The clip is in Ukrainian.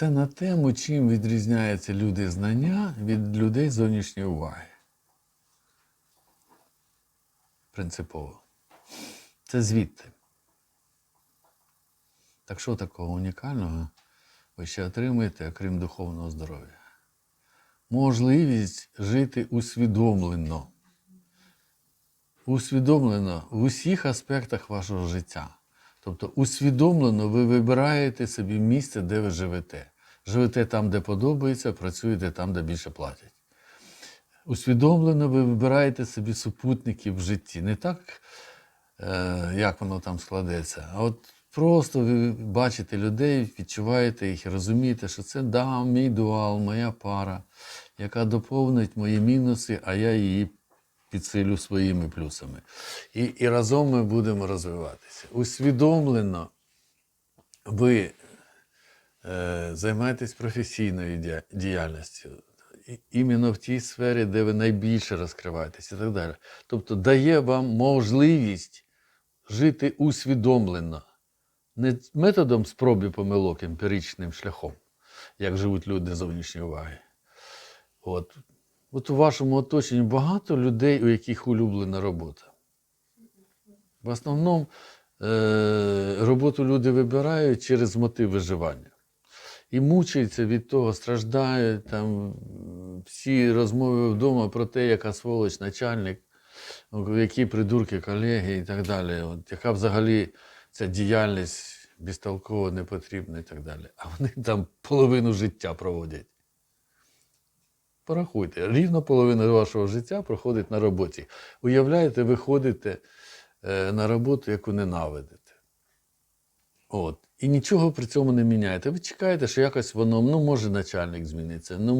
Це на тему, чим відрізняються люди знання від людей зовнішньої уваги. Принципово. Це звідти. Так що такого унікального ви ще отримаєте, окрім духовного здоров'я? Можливість жити усвідомлено. Усвідомлено в усіх аспектах вашого життя. Тобто, усвідомлено ви вибираєте собі місце, де ви живете. Живете там, де подобається, працюєте там, де більше платять. Усвідомлено ви вибираєте собі супутників в житті. Не так, е, як воно там складеться, а от просто ви бачите людей, відчуваєте їх розумієте, що це да, мій дуал, моя пара, яка доповнить мої мінуси, а я її підсилю своїми плюсами. І, і разом ми будемо розвиватися. Усвідомлено ви е, займаєтесь професійною діяльністю, іменно в тій сфері, де ви найбільше розкриваєтесь і так далі. Тобто дає вам можливість жити усвідомлено, не методом спроб помилок емпіричним шляхом, як живуть люди зовнішньої уваги. От. От у вашому оточенні багато людей, у яких улюблена робота. В основному е- роботу люди вибирають через мотив виживання. І мучаються від того, страждають там всі розмови вдома про те, яка сволоч начальник, які придурки колеги і так далі. От, яка взагалі ця діяльність безтолкова, не потрібна і так далі. А вони там половину життя проводять. Порахуйте, рівно половина вашого життя проходить на роботі. Уявляєте, ви ходите е, на роботу, яку ненавидите. От. І нічого при цьому не міняєте. Ви чекаєте, що якось воно, ну, може, начальник зміниться. Ну,